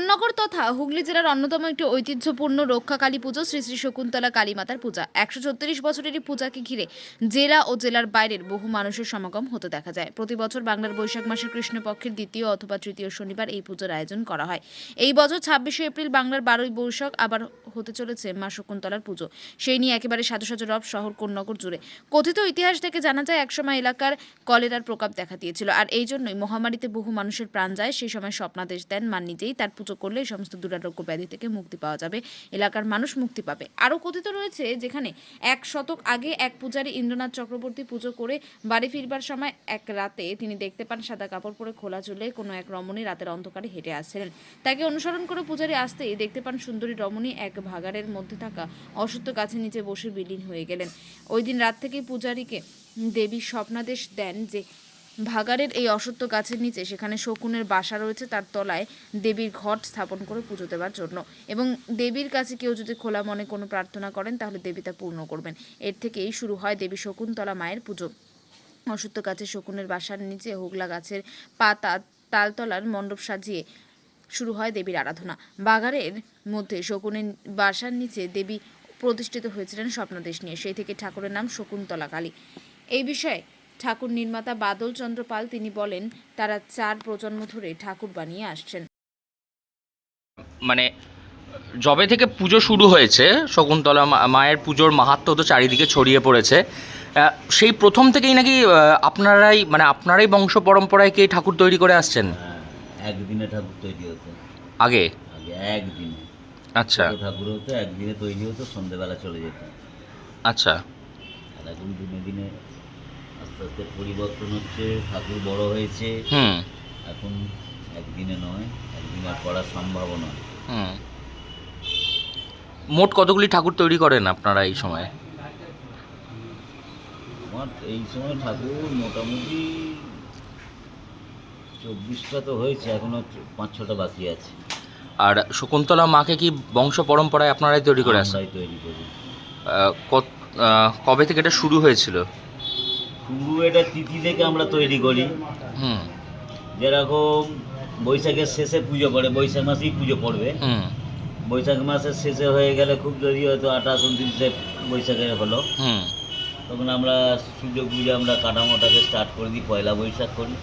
কোন্নগর তথা হুগলি জেলার অন্যতম একটি ঐতিহ্যপূর্ণ রক্ষা কালী পুজো শ্রী শ্রী শকুন্তলা কালীমাতার পূজা। একশো ছত্রিশ বছরের এই পূজাকে ঘিরে জেলা ও জেলার বাইরের বহু মানুষের সমাগম হতে দেখা যায়। প্রতি বছর বাংলার বৈশাখ মাসের কৃষ্ণপক্ষের দ্বিতীয় অথবা তৃতীয় শনিবার এই পুজোর আয়োজন করা হয়। এই বছর ছাব্বিশে এপ্রিল বাংলার বারোই বৈশাখ আবার হতে চলেছে মা শকুন্তলার পুজো। সেই নিয়ে একেবারে সাজো সাজো রব শহর কোন্নগর জুড়ে। কথিত ইতিহাস থেকে জানা যায়, একসময় এলাকার কলেরার প্রকোপ দেখা দিয়েছিল। আর এই জন্যই মহামারীতে বহু মানুষের প্রাণ যায় সেই সময় স্বপ্নাদেশ দেন, মা নিজেই তার পুজো করলে এই সমস্ত দুরারোগ্য ব্যাধি থেকে মুক্তি পাওয়া যাবে, এলাকার মানুষ মুক্তি পাবে। আরও কথিত রয়েছে যেখানে এক শতক আগে এক পূজারী ইন্দ্রনাথ চক্রবর্তী পুজো করে বাড়ি ফিরবার সময় এক রাতে তিনি দেখতে পান সাদা কাপড় পরে খোলা চুলে কোনো এক রমণী রাতের অন্ধকারে হেঁটে আসছিলেন। তাকে অনুসরণ করে পূজারী আসতেই দেখতে পান সুন্দরী রমণী এক ভাগাড়ের মধ্যে থাকা অসত্য গাছের নিচে বসে বিলীন হয়ে গেলেন। ওই দিন রাত থেকেই পূজারীকে দেবী স্বপ্নাদেশ দেন যে ভাগাড়ের এই অসত্য গাছের নিচে সেখানে শকুনের বাসা রয়েছে তার তলায় দেবীর ঘট স্থাপন করে পুজো দেওয়ার জন্য। এবং দেবীর কাছে কেউ যদি খোলা মনে কোনো প্রার্থনা করেন, তাহলে দেবী তা পূর্ণ করবেন। এর থেকেই শুরু হয় দেবী শকুন্তলা মায়ের পুজো। অসত্য গাছের শকুনের বাসার নিচে হোগলা গাছের পাতা তালতলার মণ্ডপ সাজিয়ে শুরু হয় দেবীর আরাধনা। বাগারের মধ্যে শকুনের বাসার নিচে দেবী প্রতিষ্ঠিত হয়েছিলেন স্বপ্নদেশ নিয়ে। সেই থেকে ঠাকুরের নাম শকুন্তলা কালী এই বিষয়ে ঠাকুর নির্মাতা বাদল চন্দ্র পাল তিনি বলেন তারা চার প্রজন্ম ধরে ঠাকুর বানিয়ে আসছেন। মানে যবে থেকে পুজো শুরু হয়েছে শকুন্তলা মা- মায়ের পুজোর মাহাত্ম তো চারিদিকে ছড়িয়ে পড়েছে সেই প্রথম থেকেই নাকি আপনারাই মানে আপনারাই বংশ পরম্পরায় কি ঠাকুর তৈরি করে আসছেন? হ্যাঁ, একদিনে ঠাকুর তৈরি হতো। আগে? আগে একদিনে। আচ্ছা। ঠাকুর হতো একদিনে তৈরি হতো সন্ধেবেলা চলে যেত। আচ্ছা। এখন দিনে দিনে আস্তে আস্তে পরিবর্তন হচ্ছে ঠাকুর বড় হয়েছে। হুম। এখন একদিনে নয় একদিনে আর করা সম্ভব নয় হুম। মোট কতগুলি ঠাকুর তৈরি করেন আপনারা এই সময়? আমার এই সময় ঠাকুর মোটামুটি চব্বিশটা তো হয়েছে এখনও পাঁচ ছটা বাকি আছে। আর শকুন্তলা মাকে কি বংশ পরম্পরায় আপনারাই তৈরি করে আসেন? তৈরি করি। কবে থেকে এটা শুরু হয়েছিল? শুরু এটা তিথি থেকে আমরা তৈরি করি। হুম। যেরকম বৈশাখের শেষে পুজো পড়ে বৈশাখ মাসেই পুজো পড়বে। বৈশাখ মাসের শেষে হয়ে গেলে খুব যদি হয়তো আঠাশ উনত্রিশে বৈশাখে হলো। তখন আমরা সূর্য পুজো আমরা কাঠামোটাকে স্টার্ট করে দিই পয়লা বৈশাখ করি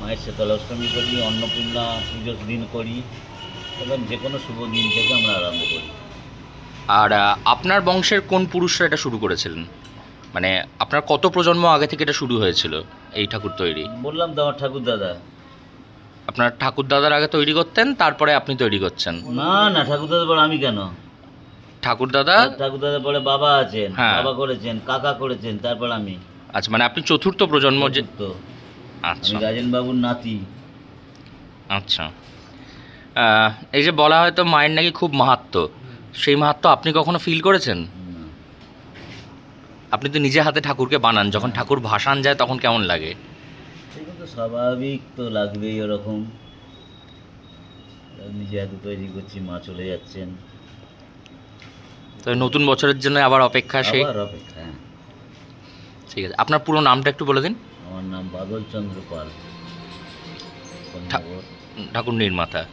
মায়ের শীতল অষ্টমী করি অন্নপূর্ণা পুজোর দিন করি এবং যে কোনো শুভ দিন থেকে আমরা আরম্ভ করি। আর আপনার বংশের কোন পুরুষরা এটা শুরু করেছিলেন? মানে আপনার কত প্রজন্ম আগে থেকে এটা শুরু হয়েছিল এই ঠাকুর তৈরি? বললাম তো আমার ঠাকুর দাদা। আপনার ঠাকুর দাদার আগে তৈরি করতেন তারপরে আপনি তৈরি করছেন? না না ঠাকুর দাদা পরে আমি কেন? ঠাকুর দাদা? ঠাকুর দাদা পরে বাবা আছেন হ্যাঁ। বাবা করেছেন কাকা করেছেন তারপর আমি। আচ্ছা মানে আপনি চতুর্থ প্রজন্ম যে তো আচ্ছা। আমি রাজেন বাবুর নাতি। আচ্ছা। আহ, এই যে বলা হয় তো মায়ের নাকি খুব মাহাত্ম সেই মাহাত্ম আপনি কখনো ফিল করেছেন। আপনি তো নিজে হাতে ঠাকুরকে বানান যখন ঠাকুর ভাসান যায় তখন কেমন লাগে? সেগুলো তো স্বাভাবিক তো লাগবেই ওরকম। নিজে হাতে তৈরি করছি মা চলে যাচ্ছেন। তো নতুন বছরের জন্য আবার অপেক্ষা সেই? আবার অপেক্ষা হ্যাঁ। ঠিক আছে। আপনার পুরো নামটা একটু বলে দিন। আমার নাম বাদল চন্দ্র পাল। ঠা- ঠাকুর নির্মাতা।